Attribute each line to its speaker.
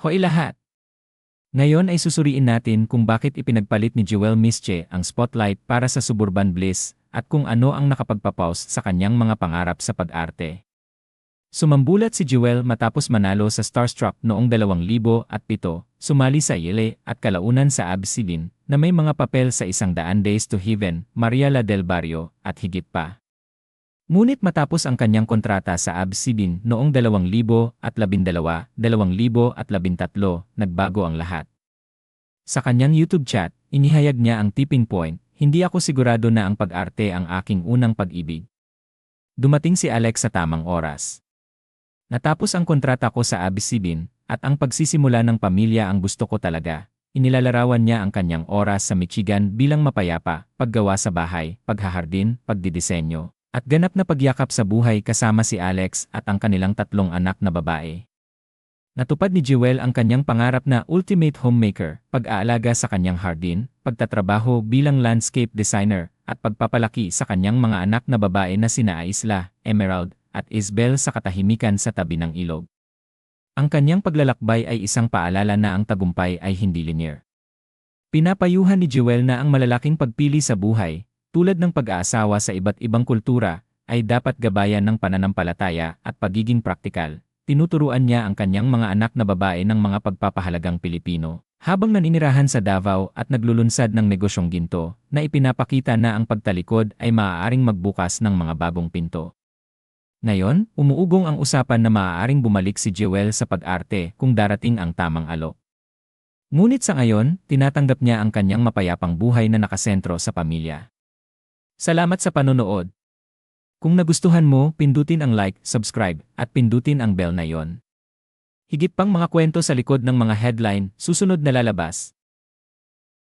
Speaker 1: Hoy lahat! Ngayon ay susuriin natin kung bakit ipinagpalit ni Jewel Mische ang spotlight para sa Suburban Bliss at kung ano ang nakapagpapaus sa kanyang mga pangarap sa pag-arte. Sumambulat si Jewel matapos manalo sa Starstruck noong 2007, sumali sa Yele at kalaunan sa Absilin na may mga papel sa isang daan Days to Heaven, Maria La del Barrio, at higit pa. Ngunit matapos ang kanyang kontrata sa Absilin noong 2012, 2013, nagbago ang lahat. Sa kanyang YouTube chat, inihayag niya ang tipping point, hindi ako sigurado na ang pag-arte ang aking unang pag-ibig. Dumating si Alex sa tamang oras. Natapos ang kontrata ko sa Abisibin, at ang pagsisimula ng pamilya ang gusto ko talaga. Inilalarawan niya ang kanyang oras sa Michigan bilang mapayapa, paggawa sa bahay, paghahardin, pagdidisenyo, at ganap na pagyakap sa buhay kasama si Alex at ang kanilang tatlong anak na babae. Natupad ni Jewel ang kanyang pangarap na ultimate homemaker, pag-aalaga sa kanyang hardin, pagtatrabaho bilang landscape designer, at pagpapalaki sa kanyang mga anak na babae na sina Isla, Emerald, at Isbel sa katahimikan sa tabi ng ilog. Ang kanyang paglalakbay ay isang paalala na ang tagumpay ay hindi linear. Pinapayuhan ni Jewel na ang malalaking pagpili sa buhay, tulad ng pag-aasawa sa iba't ibang kultura, ay dapat gabayan ng pananampalataya at pagiging praktikal. Tinuturuan niya ang kanyang mga anak na babae ng mga pagpapahalagang Pilipino, habang naninirahan sa Davao at naglulunsad ng negosyong ginto, na ipinapakita na ang pagtalikod ay maaaring magbukas ng mga bagong pinto. Ngayon, umuugong ang usapan na maaaring bumalik si Jewel sa pag-arte kung darating ang tamang alok. Ngunit sa ngayon, tinatanggap niya ang kanyang mapayapang buhay na nakasentro sa pamilya. Salamat sa panonood. Kung nagustuhan mo, pindutin ang like, subscribe, at pindutin ang bell na yon. Higit pang mga kwento sa likod ng mga headline, susunod na lalabas.